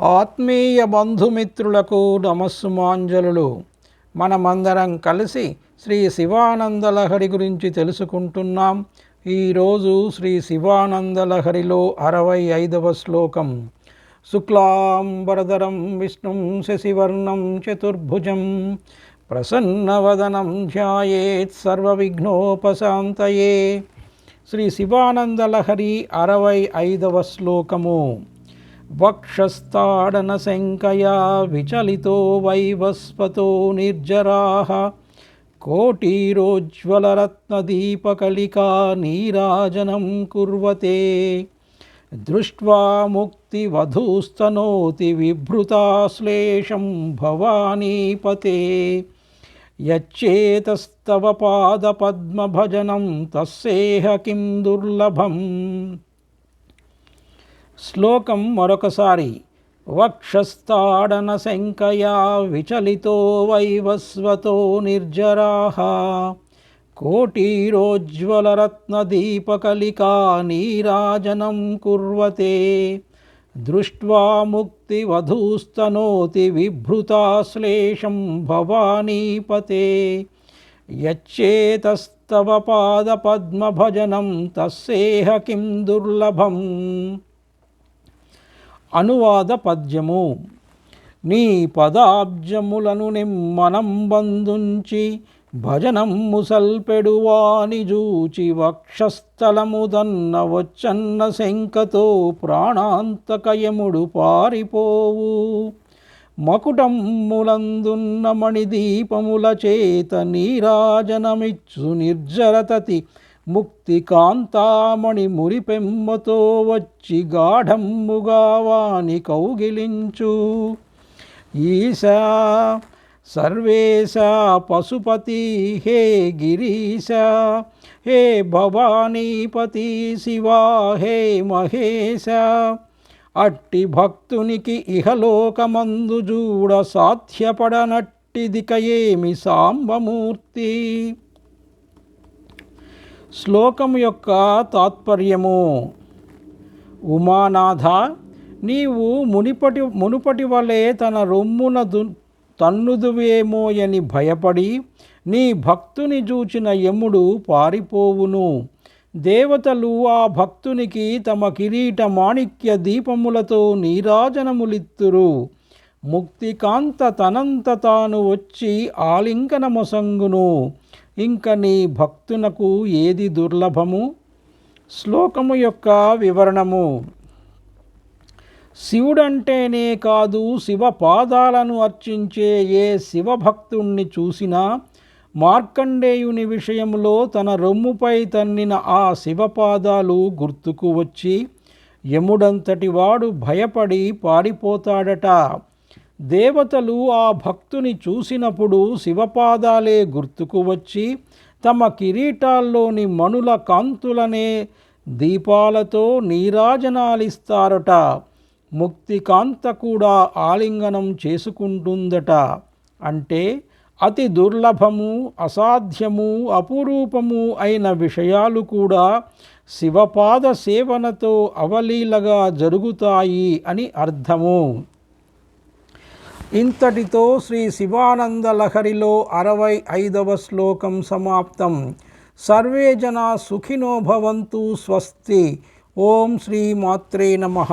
ఆత్మీయ బంధుమిత్రులకు నమస్సుమాంజలులు. మనమందరం కలిసి శ్రీ శివానందలహరి గురించి తెలుసుకుంటున్నాం. ఈరోజు శ్రీ శివానందలహరిలో అరవై ఐదవ శ్లోకం. శుక్లాంబరధరం విష్ణుం శశివర్ణం చతుర్భుజం. ప్రసన్నవదనం ధ్యాయేత్ సర్వవిఘ్నోపశాంతయే. శ్రీ శివానందలహరి అరవై ఐదవ శ్లోకము. వక్షస్థాడన శంకయా విచలితో వైవస్వతో నిర్జరాः. కోటీరోజ్వలరత్నదీపకలికా నీరాజనం కుర్వతే. దృష్ట్వా ముక్తివధూస్తనోతి విభృతాశ్లేషం భవానీపతే. యచ్చేతస్తవ పాదపద్మభజనం తస్సేహ కిం దుర్లభం. శ్లోకం మరొకసారి. వక్షస్థాడన శంకయా విచలితో వైవస్వతో నిర్జరాహ కోటీరోజ్వలరత్నదీపకలికా నీరాజనం కుర్వతే. దృష్ట్వా ముక్తివధూస్తనోతి విభృతాశ్లేషం భవానీపతే. యచ్చేతస్తవ పాదపద్మభజనం తస్సేహ కిం దుర్లభం. అనువాద పద్యము. నీ పదాబ్జములను నిమ్మనం బంధుంచి భజనం ముసల్పెడువాని జూచి వక్షస్థలముదన్న వచ్చన్న శంకతో ప్రాణాంతకయముడు పారిపోవు. మకుటమ్ములందున్న మణిదీపముల చేత నీరాజనమిచ్చు నిర్జరతతి ముక్తి కాంతామణి మురిపెమ్మతో వచ్చి గాఢమ్ముగా వాని కౌగిలించు. ఈశా సర్వేశ పశుపతి హే గిరీశ హే భవానీపతి శివా హే మహేశ. అట్టి భక్తునికి ఇహలోకమందు సాధ్యపడనట్టిదిక ఏమి సాంబమూర్తి? శ్లోకం యొక్క తాత్పర్యము. ఉమానాథ నీవు మునిపటి మునుపటి వలె తన రొమ్మున దు తన్నుదువేమోయని భయపడి నీ భక్తుని చూచిన యముడు పారిపోవును. దేవతలు ఆ భక్తునికి తమ కిరీట మాణిక్య దీపములతో నీరాజనములిత్తురు. ముక్తికాంత తనంత తాను వచ్చి ఆలింగనమొసంగును. ఇంక నీ భక్తునకు ఏది దుర్లభము? శ్లోకము యొక్క వివరణము. శివుడంటేనే కాదు శివ పాదాలను అర్చించే ఏ శివభక్తుణ్ణి చూసినా మార్కండేయుని విషయంలో తన రొమ్ముపై తన్నిన ఆ శివపాదాలు గుర్తుకు వచ్చి యముడంతటి వాడు భయపడి పారిపోతాడట. దేవతలు ఆ భక్తుని చూసినప్పుడు శివపాదాలే గుర్తుకు వచ్చి తమ కిరీటాల్లోని మణుల కాంతులనే దీపాలతో నీరాజనాలిస్తారట. ముక్తికాంత కూడా ఆలింగనం చేసుకుంటుందట. అంటే అతి దుర్లభము అసాధ్యము అపురూపము అయిన విషయాలు కూడా శివపాద సేవనతో అవలీలగా జరుగుతాయి అని అర్థము. ఇంతటితో శ్రీ శివానంద లహరిలో అరవై ఐదవ శ్లోకం సమాప్తం. సర్వే జనా సుఖినో భవంతు స్వస్తి. ఓం శ్రీ మాత్రే నమః.